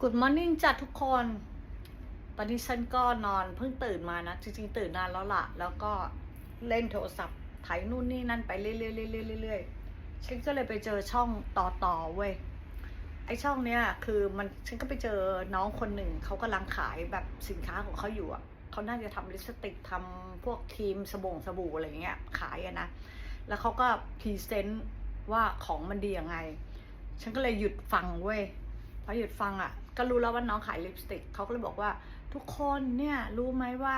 Good morning จ้ะทุกคน ตอนนี้ฉันก็นอนเพิ่งตื่นมานะ จริงๆ ตื่นนานแล้วล่ะ แล้วก็เล่นโทรศัพท์ไถนู่นนี่นั่นไปเรื่อยๆเรื่อยๆฉันก็เลยไปเจอช่องต่อต่อเว้ย ไอช่องเนี้ยคือมันฉันก็ไปเจอน้องคนหนึ่งเขากำลังขายแบบสินค้าของเขาอยู่อะเขาน่าจะทำลิปสติกทำพวกครีมสบู่สบู่อะไรเงี้ยขายอะนะ แล้วเขาก็พรีเซนต์ว่าของมันดียังไง ฉันก็เลยหยุดฟังเว้ย พอหยุดฟังอะ ก็รู้แล้วว่าน้องขายลิปสติกเขาก็เลยบอกว่าทุกคนเนี่ยรู้ไหมว่า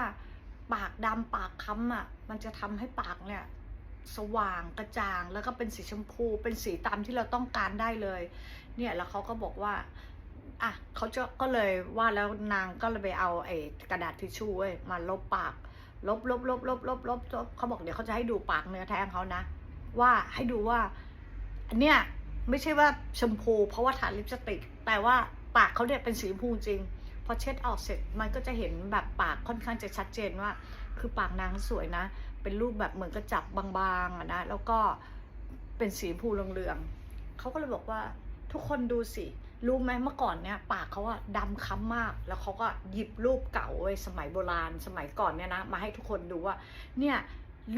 ปากดำปากค้ำอะ มันจะทำให้ปากเนี่ยสว่างกระจ่างแล้วก็เป็นสีชมพูเป็นสีตามที่เราต้องการได้เลย เนี่ยแล้วเขาก็บอกว่าอะเขาจะก็เลยว่าแล้วนางก็เลยไปเอาไอ้กระดาษทิชชู่เว้ยมาลบปาก ลบลบลบลบลบลบลบเขาบอกเดี๋ยวเขาจะให้ดูปากเนื้อแท้ของเขานะ ว่าให้ดูว่า อันเนี้ยไม่ใช่ว่าชมพู เพราะว่าทาลิปสติก แต่ว่าปากเขาเนี่ยเป็นสีชมพูจริง พอเช็ดออกเสร็จมันก็จะเห็นแบบปากค่อนข้างจะชัดเจนว่า คือปากนางสวยนะ เป็นรูปแบบเหมือนกระจับบางๆนะแล้วก็เป็นสีชมพูเหลืองๆเขาก็เลยบอกว่าทุกคนดูสิรู้ไหมเมื่อก่อนเนี่ยปากเขาอะดำค้ำมาก แล้วเขาก็หยิบรูปเก่าไว้สมัยโบราณ สมัยก่อนเนี่ยนะมาให้ทุกคนดูว่า เนี่ย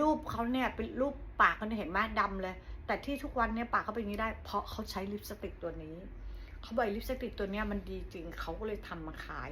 รูปเขาเนี่ยเป็นรูปปากเขาเนี่ยเห็นไหมดำเลย แต่ที่ทุกวันเนี่ยปากเขาเป็นอย่างนี้ได้ เพราะเขาใช้ลิปสติกตัวนี้ เขาบอกลิปสติกตัวเนี้ยมันดีจริงเขาก็เลยทำมาขาย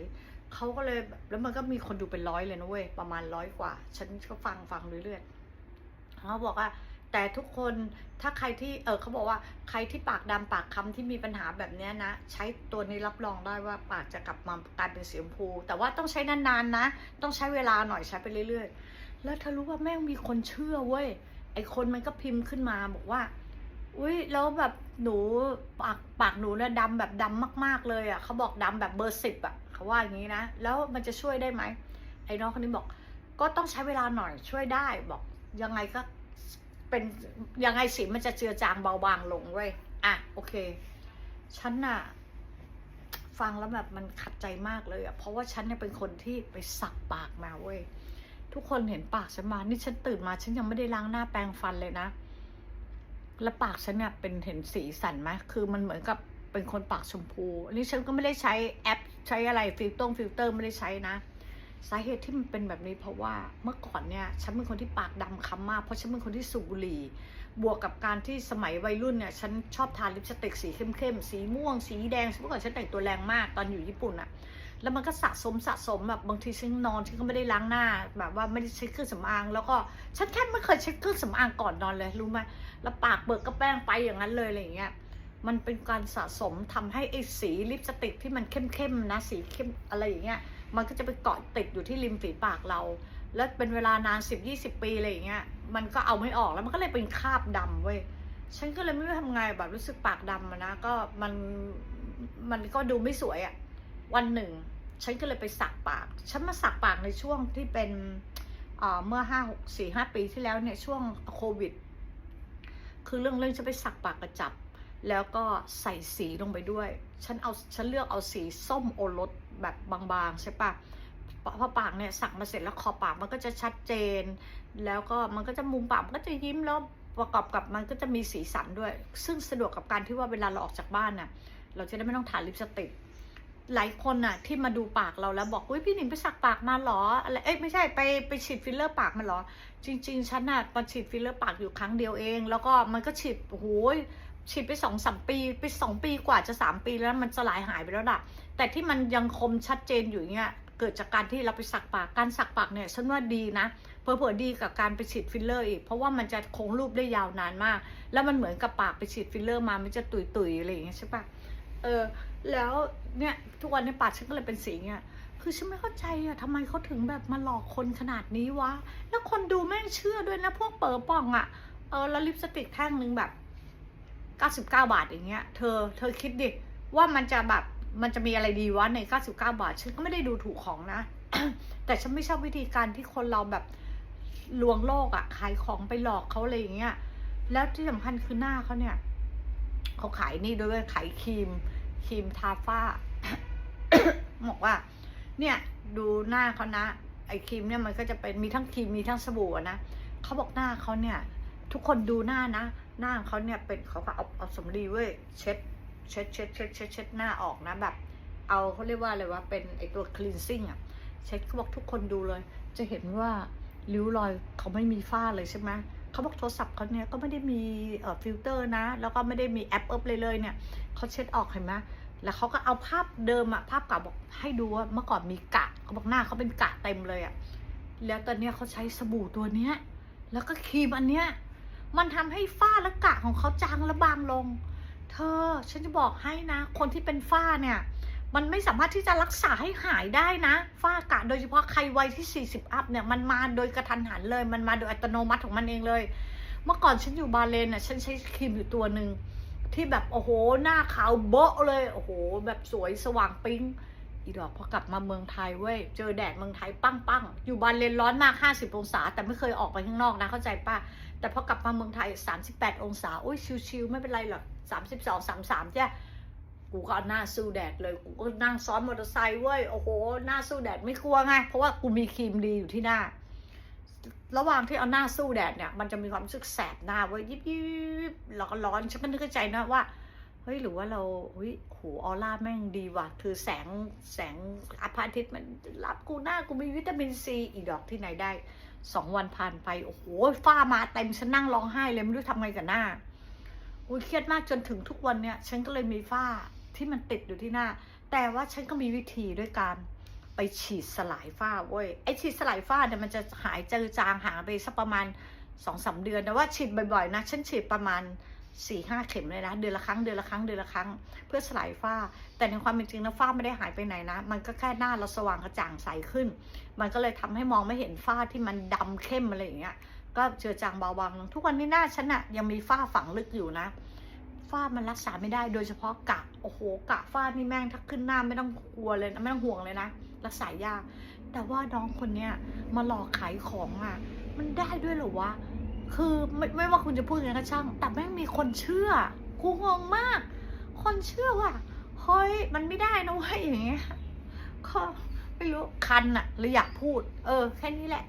เขาก็เลยแล้วมันก็มีคนดูเป็นร้อยเลยนะเว้ยประมาณร้อยกว่า ฉันก็ฟังฟังเรื่อยๆเขาบอกว่าแต่ทุกคนถ้าใครที่เออเขาบอกว่าใครที่ปากดำปากคำที่มีปัญหาแบบเนี้ยนะ ใช้ตัวนี้รับรองได้ว่าปากจะกลับมากลายเป็นสีชมพู แต่ว่าต้องใช้นานๆนะ ต้องใช้เวลาหน่อยใช้ไปเรื่อยๆ แล้วเธอรู้ว่าแม่งมีคนเชื่อเว้ยไอคนมันก็พิมพ์ขึ้นมาบอกว่า อุ้ยแล้วแบบหนูปากปากหนูเนี่ยดำแบบดำมาก ๆ เลยอะเขาบอกดำแบบเบอร์สิบอะเขาว่าอย่างนี้นะ แล้วมันจะช่วยได้ไหมไอ้น้องคนนี้บอก ก็ต้องใช้เวลาหน่อยช่วยได้บอกยังไงก็เป็นยังไงสีมันจะเจือจางเบาบางลงเว้ยอะโอเคฉันน่ะฟังแล้วแบบมันขัดใจมากเลยอะเพราะว่าฉันเนี่ยเป็นคนที่ไปสักปากมาเว้ยทุกคนเห็นปากฉันมา นี่ฉันตื่นมา ฉันยังไม่ได้ล้างหน้าแปรงฟันเลยนะ แล้วปากฉันเนี่ยเป็นเห็นสีสันไหมคือมันเหมือนกับเป็นคนปากชมพูอันนี้ฉันก็ไม่ได้ใช้แอปใช้อะไรฟิลเตอร์ฟิลเตอร์ไม่ได้ใช้นะ สาเหตุที่มันเป็นแบบนี้เพราะว่าเมื่อก่อนเนี่ยฉันเป็นคนที่ปากดำค้ำมากเพราะฉันเป็นคนที่สูบบุหรี่ บวกกับการที่สมัยวัยรุ่นเนี่ยฉันชอบทาลิปสติกสีเข้มๆสีม่วงสีแดงเมื่อก่อนฉันแต่งตัวแรงมากตอนอยู่ญี่ปุ่นอะ แล้วมันก็สะสมสะสมแบบบางทีฉันนอนฉันก็ไม่ได้ล้างหน้า แบบว่าไม่ได้ใช้เครื่องสำอาง แล้วก็ฉันแค่ไม่เคยใช้เครื่องสำอางก่อนนอนเลยรู้ไหมแล้วปากเบิกก็แป้งไปอย่างนั้นเลยอะไรอย่างเงี้ยมันเป็นการสะสมทำให้ไอ้สีลิปสติกที่มันเข้มๆนะสีเข้มอะไรอย่างเงี้ยมันก็จะไปเกาะติดอยู่ที่ริมฝีปากเรา แล้วเป็นเวลานานสิบยี่สิบปีอะไรอย่างเงี้ยมันก็เอาไม่ออกแล้วมันก็เลยเป็นคราบดำเว้ยฉันก็เลยไม่รู้ทำไงแบบรู้สึกปากดำนะก็มันมันก็ดูไม่สวยอะ วันหนึ่ง ฉันก็เลยไปสักปาก ฉันมาสักปากในช่วงที่เป็นเอ่อเมื่อห้าหกสี่ห้าปีที่แล้วเนี่ยช่วงโควิด คือเรื่องเรื่องจะไปสักปากกระจับ แล้วก็ใส่สีลงไปด้วย ฉันเอาฉันเลือกเอาสีส้มโอรสแบบบางๆใช่ปะพอปากเนี่ยสักมาเสร็จแล้วขอบปากมันก็จะชัดเจน แล้วก็มันก็จะมุมปากมันก็จะยิ้มแล้วประกอบกับมันก็จะมีสีสันด้วย ซึ่งสะดวกกับการที่ว่าเวลาเราออกจากบ้านน่ะเราจะได้ไม่ต้องทาลิปสติก หลายคนน่ะที่มาดูปากเราแล้วบอกอุ้ยพี่หนิงไปสักปากมาหรออะไรเอ้ยไม่ใช่ไปไปฉีดฟิลเลอร์ปากมาหรอ จริง ๆ ฉันน่ะมาฉีดฟิลเลอร์ปากอยู่ครั้งเดียวเอง แล้วก็มันก็ฉีดโอ้โหฉีดไปสองสามปีไปสองปีกว่าจะสามปีแล้วมันสลายหายไปแล้วล่ะ แต่ที่มันยังคมชัดเจนอยู่เงี้ยเกิดจากการที่เราไปสักปากการสักปากเนี่ยฉันว่าดีนะเผลอๆดีกับการไปฉีดฟิลเลอร์อีก เพราะว่ามันจะคงรูปได้ยาวนานมาก แล้วมันเหมือนกับปากไปฉีดฟิลเลอร์มามันจะตุยๆอะไรอย่างเงี้ยใช่ปะ เออ แล้วเนี่ยทุกวันในปากฉันก็เลยเป็นสีเงี้ยคือฉันไม่เข้าใจอะทำไมเขาถึงแบบมาหลอกคนขนาดนี้วะ แล้วคนดูแม่งเชื่อด้วยนะพวกเปิดป่องอะเออแล้วลิปสติกแท่งหนึ่งแบบ99 บาทอย่างเงี้ย เธอ เธอคิดดิ ว่ามันจะแบบ มันจะมีอะไรดีวะใน 99 บาท ฉันก็ไม่ได้ดูถูกของนะ แต่ฉันไม่ชอบวิธีการที่คนเราแบบลวงโลกอะขายของไปหลอกเขาอะไรอย่างเงี้ย แล้วที่สำคัญคือหน้าเขาเนี่ย เขาขายนี่ด้วยขายครีม ครีมทาฝ้าบอกว่า เนี่ยดูหน้าเขานะ ไอ้ครีมเนี่ยมันก็จะเป็นมีทั้งครีมมีทั้งสบู่นะเขาบอกหน้าเขาเนี่ย ทุกคนดูหน้านะ หน้าเขาเนี่ยเป็นเขาก็เอาเอาสำลีเว้ยเช็ดเช็ดเช็ดเช็ดเช็ดเช็ดหน้าออกนะแบบ เอาเขาเรียกว่าอะไรวะเป็นไอตัว cleansing อะเช็คเขาบอกทุกคนดูเลย จะเห็นว่าริ้วรอยเขาไม่มีฝ้าเลยใช่ไหม เขาบอกโทรศัพท์เขาเนี่ยก็ไม่ได้มีฟิลเตอร์นะ แล้วก็ไม่ได้มีแอปเอิบเลยเลยเนี่ยเขาเช็ดออกเห็นไหมแล้วเขาก็เอาภาพเดิมอะภาพเก่าบอกให้ดูว่าเมื่อก่อนมีกะเขาบอกหน้าเขาเป็นกะเต็มเลยอะแล้วตอนเนี้ยเขาใช้สบู่ตัวเนี้ย แล้วก็ครีมอันเนี้ยมันทำให้ฝ้าและกะของเขาจางและบางลง เธอ ฉันจะบอกให้นะ คนที่เป็นฝ้าเนี่ย มันไม่สามารถที่จะรักษาให้หายได้นะ ฝ้ากระโดยเฉพาะใครวัยที่ 40 อัพเนี่ย มันมาโดยกระทันหันเลย มันมาโดยอัตโนมัติของมันเองเลย เมื่อก่อนฉันอยู่บาเลนน่ะ ฉันใช้ครีมอยู่ตัวหนึ่งที่แบบโอ้โห หน้าขาวโบ๊ะเลย โอ้โห แบบสวยสว่างปิ๊ง อีดอกพอกลับมาเมืองไทยเว้ย เจอแดดเมืองไทยปั้งปั้งอยู่บาเลนร้อนมาก 50 องศา แต่ไม่เคยออกไปข้างนอกนะ เข้าใจป่ะ แต่พอกลับมาเมืองไทย 38 องศา โอ้ยชิวๆไม่เป็นไรหรอก 32 33จ้ะ กูก็เอาหน้าสู้แดดเลย กูก็นั่งซ้อนมอเตอร์ไซค์เว้ย โอ้โห หน้าสู้แดดไม่กลัวไง เพราะว่ากูมีครีมดีอยู่ที่หน้า ระหว่างที่เอาหน้าสู้แดดเนี่ย มันจะมีความรู้สึกแสบหน้าเว้ย ยิบยิบแล้วก็ร้อนฉันก็นึกใจนะว่า เฮ้ย หรือว่าเราเฮ้ยโหออร่าแม่งดีว่ะ คือแสง แสงอาพระอาทิตย์มันรับกูหน้า กูมีวิตามินซี อีดอกที่ไหนได้ สองวันผ่านไป โอ้โห ฝ้ามาเต็ม ฉันนั่งร้องไห้เลยไม่รู้ทำไงกับหน้าอุ้ยเครียดมากจนถึงทุกวันเนี่ย ฉันก็เลยมีฝ้า ที่มันติดอยู่ที่หน้า แต่ว่าฉันก็มีวิธีด้วยการไปฉีดสลายฝ้าเว้ยไอฉีดสลายฝ้าเนี่ยมันจะหายเจอจางหางไปสักประมาณสองสามเดือนแต่ว่าฉีดบ่อยๆนะฉันฉีดประมาณสี่ห้าเข็มเลยนะ เดือนละครั้งเดือนละครั้งเดือนละครั้ง เพื่อสลายฝ้า แต่ในความเป็นจริงแล้วฝ้าไม่ได้หายไปไหนนะ มันก็แค่หน้าเราสว่างกระจ่างใสขึ้น มันก็เลยทำให้มองไม่เห็นฝ้าที่มันดำเข้มอะไรอย่างเงี้ยก็เจือจางเบาบางลงทุกวันนี้หน้าฉันอะยังมีฝ้าฝังลึกอยู่นะ ฝ้ามันรักษาไม่ได้โดยเฉพาะกะโอ้โหกะฝ้านี่แม่งถ้าขึ้นหน้าไม่ต้องกลัวเลยไม่ต้องห่วงเลยนะ รักษายาก แต่ว่าน้องคนเนี้ยมาหลอกขายของอะมันได้ด้วยเหรอวะคือไม่ไม่ว่าคุณจะพูดยังไงก็ช่าง แต่แม่งมีคนเชื่อกูงงมาก คนเชื่อว่าเฮ้ยมันไม่ได้นะเว้ยอย่างเงี้ยก็ไม่รู้คันอะเลยอยากพูด เออ แค่นี้แหละ